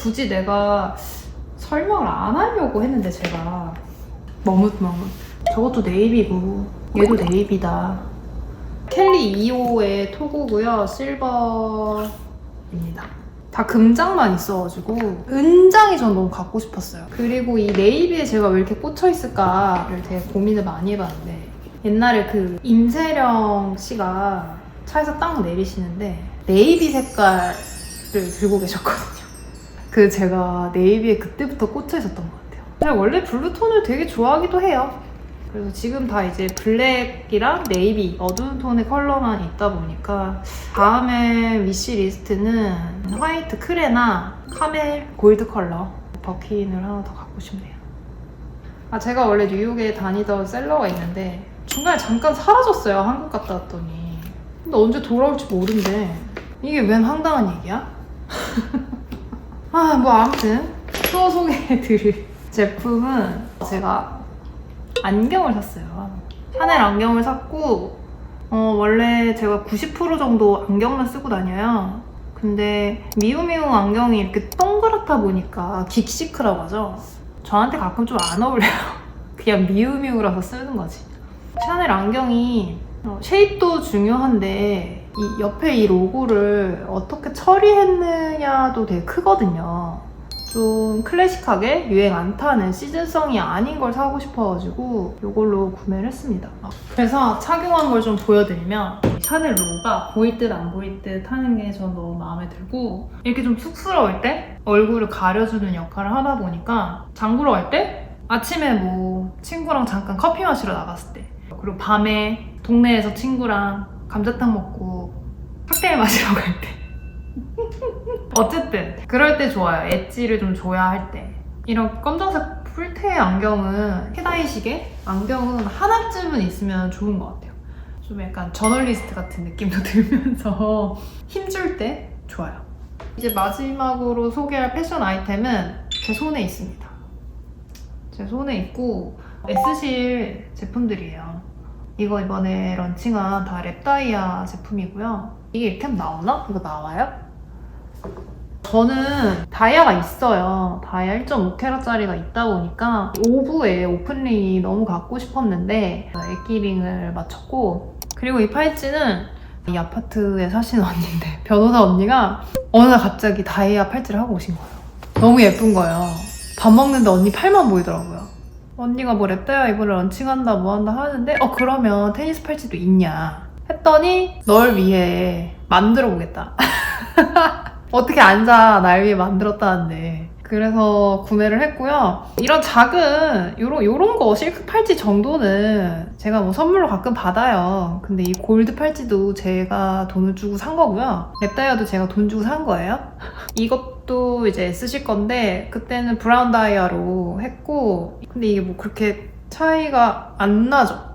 굳이 내가 설명을 안 하려고 했는데 제가. 머뭇머뭇. 저것도 네이비고 얘도 네이비다. 켈리 2호의 토고고요. 실버입니다. 다 금장만 있어가지고 은장이 전 너무 갖고 싶었어요. 그리고 이 네이비에 제가 왜 이렇게 꽂혀 있을까를 되게 고민을 많이 해봤는데 옛날에 그 임세령 씨가 차에서 딱 내리시는데 네이비 색깔을 들고 계셨거든요 그 제가 네이비에 그때부터 꽂혀 있었던 것 같아요. 제가 원래 블루톤을 되게 좋아하기도 해요. 그래서 지금 다 이제 블랙이랑 네이비 어두운 톤의 컬러만 있다 보니까 다음에 위시 리스트는 화이트 크레나 카멜 골드 컬러 버킨을 하나 더 갖고 싶네요. 아 제가 원래 뉴욕에 다니던 셀러가 있는데 중간에 잠깐 사라졌어요. 한국 갔다 왔더니. 근데 언제 돌아올지 모른대. 이게 웬 황당한 얘기야? 아, 뭐 아무튼 또 소개해드릴 제품은 제가 안경을 샀어요. 샤넬 안경을 샀고 어, 원래 제가 90% 정도 안경만 쓰고 다녀요. 근데 미우미우 안경이 이렇게 동그랗다 보니까 긱시크라고 하죠. 저한테 가끔 좀 안 어울려요. 그냥 미우미우라서 쓰는 거지. 샤넬 안경이 어, 쉐입도 중요한데 이 옆에 이 로고를 어떻게 처리했느냐도 되게 크거든요. 좀 클래식하게 유행 안 타는 시즌성이 아닌 걸 사고 싶어가지고 이걸로 구매를 했습니다. 그래서 착용한 걸 좀 보여드리면 샤넬 로고가 보일 듯 안 보일 듯 하는 게 전 너무 마음에 들고 이렇게 좀 쑥스러울 때 얼굴을 가려주는 역할을 하다 보니까 장 보러 갈 때 아침에 뭐 친구랑 잠깐 커피 마시러 나갔을 때 그리고 밤에 동네에서 친구랑 감자탕 먹고 칵테일 마시러 갈 때. 어쨌든 그럴 때 좋아요. 엣지를 좀 줘야 할 때. 이런 검정색 풀테 안경은 헤다이식의 안경은 하나쯤은 있으면 좋은 것 같아요. 좀 약간 저널리스트 같은 느낌도 들면서 힘줄 때 좋아요. 이제 마지막으로 소개할 패션 아이템은 제 손에 있습니다. 제 손에 있고 S실 제품들이에요. 이거 이번에 런칭한 다 랩다이아 제품이고요. 이게 하면 나오나? 이거 나와요? 저는 다이아가 있어요. 다이아 1.5캐럿짜리가 있다 보니까 오브에 오픈링이 너무 갖고 싶었는데 애기링을 맞췄고 그리고 이 팔찌는 이 아파트에 사시는 언니인데 변호사 언니가 어느 날 갑자기 다이아 팔찌를 하고 오신 거예요. 너무 예쁜 거예요. 밥 먹는데 언니 팔만 보이더라고요. 언니가 뭐 랩다이아 이번에 런칭한다 뭐 한다 하는데 어 그러면 테니스 팔찌도 있냐 했더니 널 위해 만들어 보겠다. 어떻게 앉아 날 위해 만들었다는데 그래서 구매를 했고요. 이런 작은 요런 요런 거 실크 팔찌 정도는 제가 뭐 선물로 가끔 받아요. 근데 이 골드 팔찌도 제가 돈을 주고 산 거고요. 랩다이아도 제가 돈 주고 산 거예요. 이것도 이제 S실 건데 그때는 브라운 다이아로 했고 근데 이게 뭐 그렇게 차이가 안 나죠.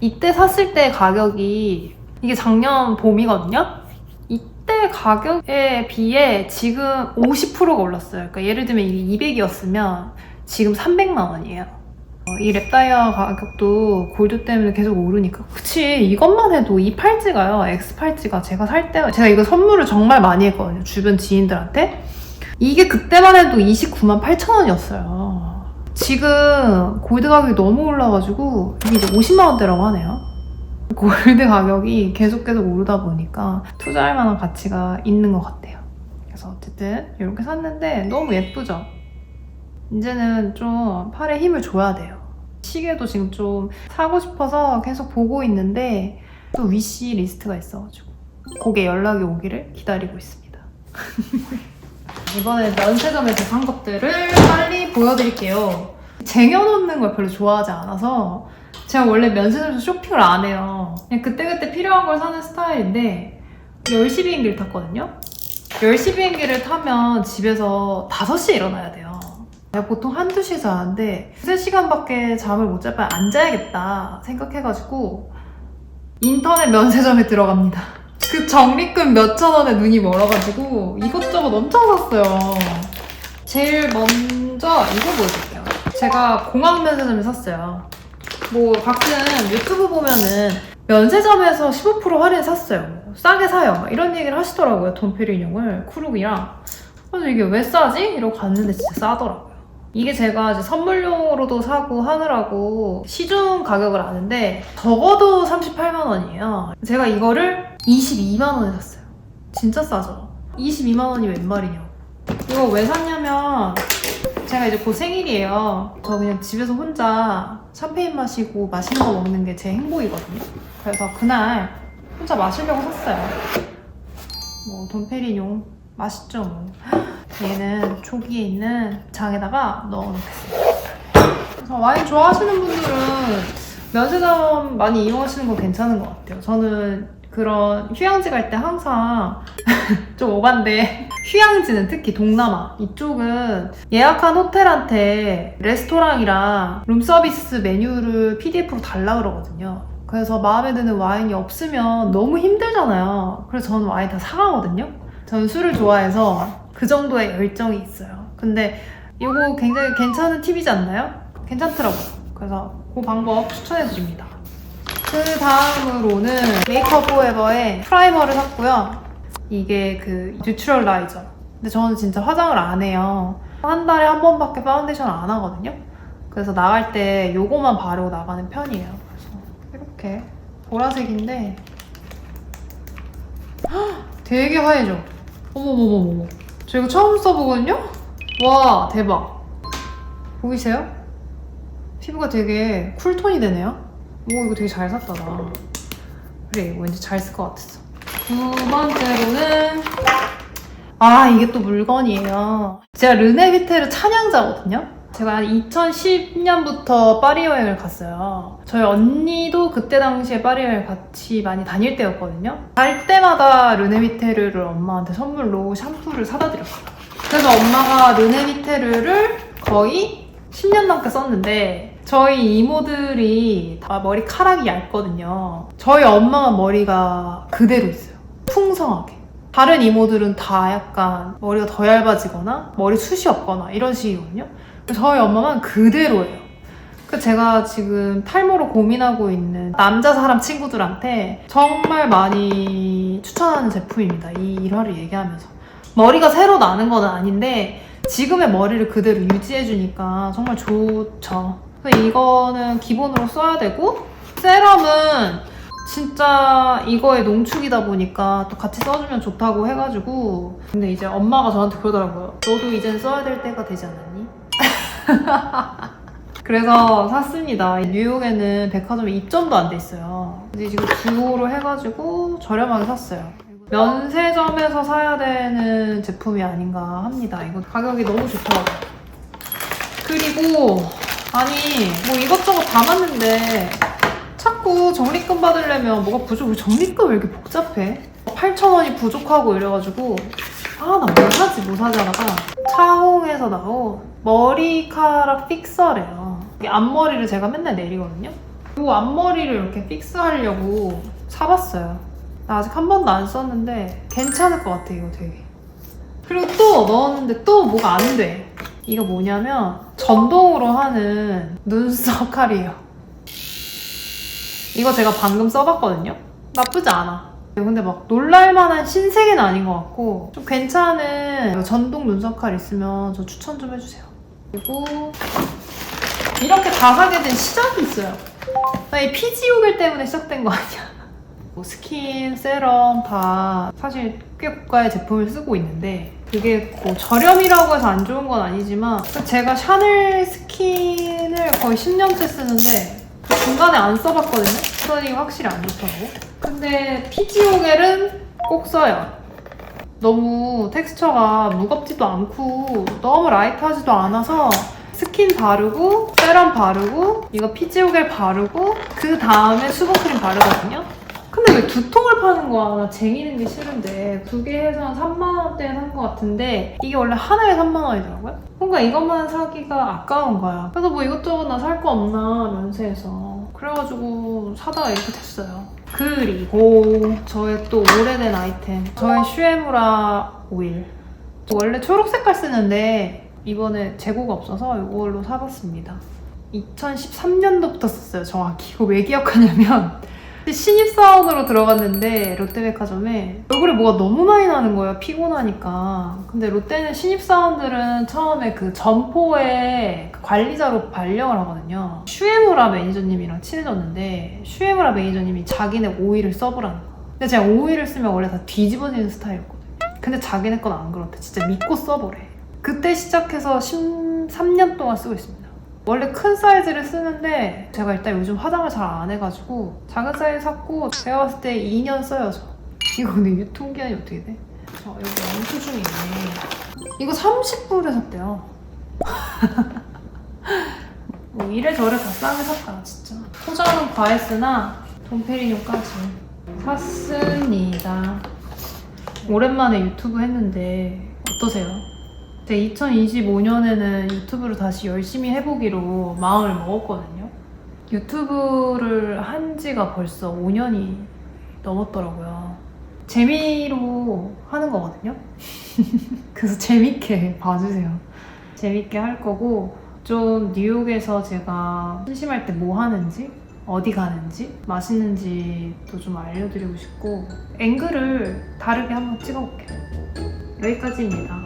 이때 샀을 때 가격이 이게 작년 봄이거든요. 이때 가격에 비해 지금 50%가 올랐어요. 그러니까 예를 들면 이게 200이었으면 지금 300만 원이에요. 어, 이 랩다이아 가격도 골드 때문에 계속 오르니까 그치 이것만 해도 이 팔찌가요 X 팔찌가 제가 살 때 제가 이거 선물을 정말 많이 했거든요 주변 지인들한테 이게 그때만 해도 29만 8천 원이었어요 지금 골드 가격이 너무 올라가지고 이게 이제 50만 원대라고 하네요 골드 가격이 계속 계속 오르다 보니까 투자할 만한 가치가 있는 것 같아요 그래서 어쨌든 이렇게 샀는데 너무 예쁘죠 이제는 좀 팔에 힘을 줘야 돼요. 시계도 지금 좀 사고 싶어서 계속 보고 있는데 또 위시 리스트가 있어가지고 거기에 연락이 오기를 기다리고 있습니다. 이번에 면세점에서 산 것들을 빨리 보여드릴게요. 쟁여놓는 걸 별로 좋아하지 않아서 제가 원래 면세점에서 쇼핑을 안 해요. 그냥 그때그때 필요한 걸 사는 스타일인데 10시 비행기를 탔거든요. 10시 비행기를 타면 집에서 5시에 일어나야 돼요. 내가 보통 한두 시에 자는데 3시간밖에 잠을 못잘 바에 앉아야겠다 생각해가지고 인터넷 면세점에 들어갑니다. 그 적립금 몇천 원에 눈이 멀어가지고 이것저것 엄청 샀어요. 제일 먼저 이거 보여드릴게요. 제가 공항 면세점에 샀어요. 뭐 가끔 유튜브 보면은 면세점에서 15% 할인 샀어요. 싸게 사요. 막 이런 얘기를 하시더라고요. 돈페리 인형을 쿠룩이랑. 그래서 이게 왜 싸지? 이러고 갔는데 진짜 싸더라고요. 이게 제가 이제 선물용으로도 사고 하느라고 시중 가격을 아는데 적어도 38만 원이에요. 제가 이거를 22만 원에 샀어요. 진짜 싸죠? 22만 원이 웬 말이냐고. 이거 왜 샀냐면 제가 이제 곧 생일이에요. 저 그냥 집에서 혼자 샴페인 마시고 맛있는 거 먹는 게 제 행복이거든요. 그래서 그날 혼자 마시려고 샀어요. 뭐 돈페리뇽 맛있죠 뭐. 얘는 조기에 있는 장에다가 넣어놓겠습니다. 그래서 와인 좋아하시는 분들은 면세점 많이 이용하시는 거 괜찮은 것 같아요. 저는 그런 휴양지 갈 때 항상 좀 오반데 휴양지는 특히 동남아 이쪽은 예약한 호텔한테 레스토랑이랑 룸서비스 메뉴를 PDF로 달라 그러거든요. 그래서 마음에 드는 와인이 없으면 너무 힘들잖아요. 그래서 저는 와인 다 사가거든요. 저는 술을 좋아해서 그 정도의 열정이 있어요. 근데 이거 굉장히 괜찮은 팁이지 않나요? 괜찮더라고요. 그래서 그 방법 추천해드립니다. 그 다음으로는 메이크업 포에버의 프라이머를 샀고요. 이게 그 뉴트럴 라이저. 근데 저는 진짜 화장을 안 해요. 한 달에 한 번밖에 파운데이션을 안 하거든요. 그래서 나갈 때 요거만 바르고 나가는 편이에요. 그래서 이렇게 보라색인데 헉, 되게 하얘져. 어머머머머머. 저 이거 처음 써보거든요? 와 대박. 보이세요? 피부가 되게 쿨톤이 되네요. 오 이거 되게 잘 샀다 나. 그래 왠지 잘 쓸 것 같았어. 두 번째로는 아 이게 또 물건이에요. 제가 르네 비테르 찬양자거든요. 제가 2010년부터 파리 여행을 갔어요. 저희 언니도 그때 당시에 파리 여행 같이 많이 다닐 때였거든요. 갈 때마다 르네비테르를 엄마한테 선물로 샴푸를 사다 드렸어요. 그래서 엄마가 르네비테르를 거의 10년 넘게 썼는데 저희 이모들이 다 머리카락이 얇거든요. 저희 엄마만 머리가 그대로 있어요. 풍성하게. 다른 이모들은 다 약간 머리가 더 얇아지거나 머리 숱이 없거나 이런 식이거든요. 저희 엄마만 그대로예요. 그 제가 지금 탈모로 고민하고 있는 남자 사람 친구들한테 정말 많이 추천하는 제품입니다. 이 일화를 얘기하면서. 머리가 새로 나는 건 아닌데 지금의 머리를 그대로 유지해주니까 정말 좋죠. 이거는 기본으로 써야 되고 세럼은 진짜 이거의 농축이다 보니까 또 같이 써주면 좋다고 해가지고 근데 이제 엄마가 저한테 그러더라고요. 너도 이젠 써야 될 때가 되지 않았니? 그래서 샀습니다. 뉴욕에는 백화점에 입점도 안 돼 있어요. 근데 지금 듀오로 해가지고 저렴하게 샀어요. 면세점에서 사야 되는 제품이 아닌가 합니다. 이거 가격이 너무 좋더라고요. 그리고 아니 뭐 이것저것 담았는데 자꾸 적립금 받으려면 뭐가 부족해. 적립금 왜 이렇게 복잡해? 8,000원이 부족하고 이래가지고 아 나 뭐 사지 뭐 사지 하다가 차홍에서 나온 머리카락 픽서래요. 이 앞머리를 제가 맨날 내리거든요. 이 앞머리를 이렇게 픽스하려고 사봤어요. 나 아직 한 번도 안 썼는데 괜찮을 것 같아 이거 되게. 그리고 또 넣었는데 또 뭐가 안 돼. 이거 뭐냐면 전동으로 하는 눈썹 칼이에요. 이거 제가 방금 써봤거든요. 나쁘지 않아. 근데 막 놀랄만한 신세계는 아닌 것 같고 좀 괜찮은 전동 눈썹 칼 있으면 저 추천 좀 해주세요. 그리고 이렇게 다 사게 된 시작이 있어요. 나이 피지오겔 때문에 시작된 거 아니야? 뭐 스킨, 세럼 다 사실 꽤 고가의 제품을 쓰고 있는데 그게 뭐 저렴이라고 해서 안 좋은 건 아니지만 제가 샤넬 스킨을 거의 10년째 쓰는데 그 중간에 안 써봤거든요. 그러니 확실히 안 좋더라고. 근데 피지오겔은 꼭 써요. 너무 텍스처가 무겁지도 않고 너무 라이트하지도 않아서 스킨 바르고 세럼 바르고 이거 피지오겔 바르고 그 다음에 수분크림 바르거든요. 근데 왜 두 통을 파는 거야? 나 쟁이는 게 싫은데 두 개 해서 한 3만 원대에 산 것 같은데 이게 원래 하나에 3만 원이더라고요. 뭔가 이것만 사기가 아까운 거야. 그래서 뭐 이것저것 나 살 거 없나 면세에서 그래가지고 사다가 이렇게 됐어요. 그리고 저의 또 오래된 아이템 저의 슈에무라 오일 원래 초록 색깔 쓰는데 이번에 재고가 없어서 이걸로 사봤습니다. 2013년도부터 썼어요 정확히. 이거 왜 기억하냐면 근데 신입사원으로 들어갔는데 롯데백화점에 얼굴에 뭐가 너무 많이 나는 거예요 피곤하니까. 근데 롯데는 신입사원들은 처음에 그 점포에 그 관리자로 발령을 하거든요. 슈에무라 매니저님이랑 친해졌는데 슈에무라 매니저님이 자기네 오일을 써보라는 거 근데 제가 오일을 쓰면 원래 다 뒤집어지는 스타일이었거든요. 근데 자기네 건 안 그렇대. 진짜 믿고 써보래. 그때 시작해서 13년 동안 쓰고 있습니다 원래 큰 사이즈를 쓰는데 제가 일단 요즘 화장을 잘 안 해가지고 작은 사이즈 샀고 제가 봤을 때 2년 써요 저 이거 근데 유통기한이 어떻게 돼? 저 여기 영수증이 있네. 이거 30불에 샀대요. 뭐 이래저래 다 싸게 샀다 진짜. 포장은 과했으나 돈페리뇽까지. 샀습니다. 오랜만에 유튜브 했는데 어떠세요? 제 2025년에는 유튜브를 다시 열심히 해보기로 마음을 먹었거든요. 유튜브를 한 지가 벌써 5년이 넘었더라고요. 재미로 하는 거거든요. 그래서 재밌게 봐주세요. 재밌게 할 거고, 좀 뉴욕에서 제가 심심할 때 뭐 하는지, 어디 가는지, 맛있는지도 좀 알려드리고 싶고, 앵글을 다르게 한번 찍어볼게요. 여기까지입니다.